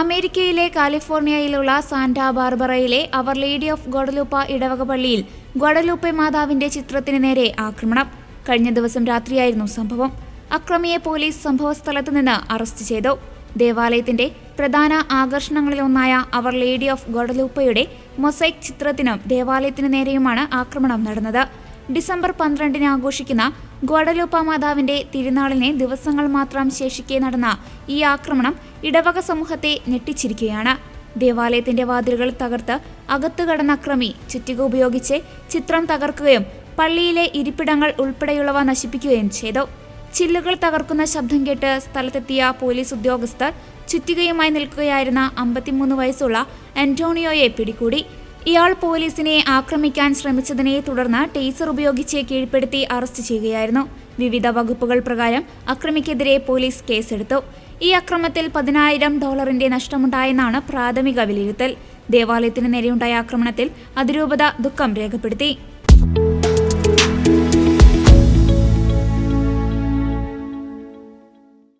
അമേരിക്കയിലെ കാലിഫോർണിയയിലുള്ള സാന്റാ ബാർബറയിലെ അവർ ലേഡി ഓഫ് ഗോഡലൂപ്പ ഇടവക പള്ളിയിൽ ഗോഡലൂപ്പെ മാതാവിന്റെ ചിത്രത്തിന് നേരെ ആക്രമണം. കഴിഞ്ഞ ദിവസം രാത്രിയായിരുന്നു സംഭവം. അക്രമിയെ പോലീസ് സംഭവസ്ഥലത്ത് നിന്ന് അറസ്റ്റ് ചെയ്തു. ദേവാലയത്തിന്റെ പ്രധാന ആകർഷണങ്ങളിലൊന്നായ അവർ ലേഡി ഓഫ് ഗോഡലൂപ്പയുടെ മൊസൈക് ചിത്രത്തിനും ദേവാലയത്തിനു നേരെയുമാണ് ആക്രമണം നടന്നത്. ഡിസംബർ പന്ത്രണ്ടിന് ആഘോഷിക്കുന്ന ഗ്വാഡലൂപ്പ മാതാവിന്റെ തിരുനാളിനെ ദിവസങ്ങൾ മാത്രം ശേഷിക്കെ നടന്ന ഈ ആക്രമണം ഇടവക സമൂഹത്തെ ഞെട്ടിച്ചിരിക്കുകയാണ്. ദേവാലയത്തിന്റെ വാതിലുകൾ തകർത്ത് അകത്തു കടന്ന അക്രമി ചുറ്റിക ഉപയോഗിച്ച് ചിത്രം തകർക്കുകയും പള്ളിയിലെ ഇരിപ്പിടങ്ങൾ ഉൾപ്പെടെയുള്ളവ നശിപ്പിക്കുകയും ചെയ്തു. ചില്ലുകൾ തകർക്കുന്ന ശബ്ദം കേട്ട് സ്ഥലത്തെത്തിയ പോലീസ് ഉദ്യോഗസ്ഥർ ചുറ്റികയുമായി നിൽക്കുകയായിരുന്ന അമ്പത്തിമൂന്ന് വയസ്സുള്ള അന്റോണിയോയെ പിടികൂടി. ഇയാൾ പോലീസിനെ ആക്രമിക്കാൻ ശ്രമിച്ചതിനെ തുടർന്ന് ടേസർ ഉപയോഗിച്ച് കീഴ്പ്പെടുത്തി അറസ്റ്റ് ചെയ്യുകയായിരുന്നു. വിവിധ വകുപ്പുകൾ പ്രകാരം അക്രമിക്കെതിരെ പോലീസ് കേസെടുത്തു. ഈ അക്രമത്തിൽ പതിനായിരം ഡോളറിന്റെ നഷ്ടമുണ്ടായെന്നാണ് പ്രാഥമിക വിലയിരുത്തൽ. ദേവാലയത്തിന് നേരെയുണ്ടായ ആക്രമണത്തിൽ അതിരൂപത ദുഃഖം രേഖപ്പെടുത്തി.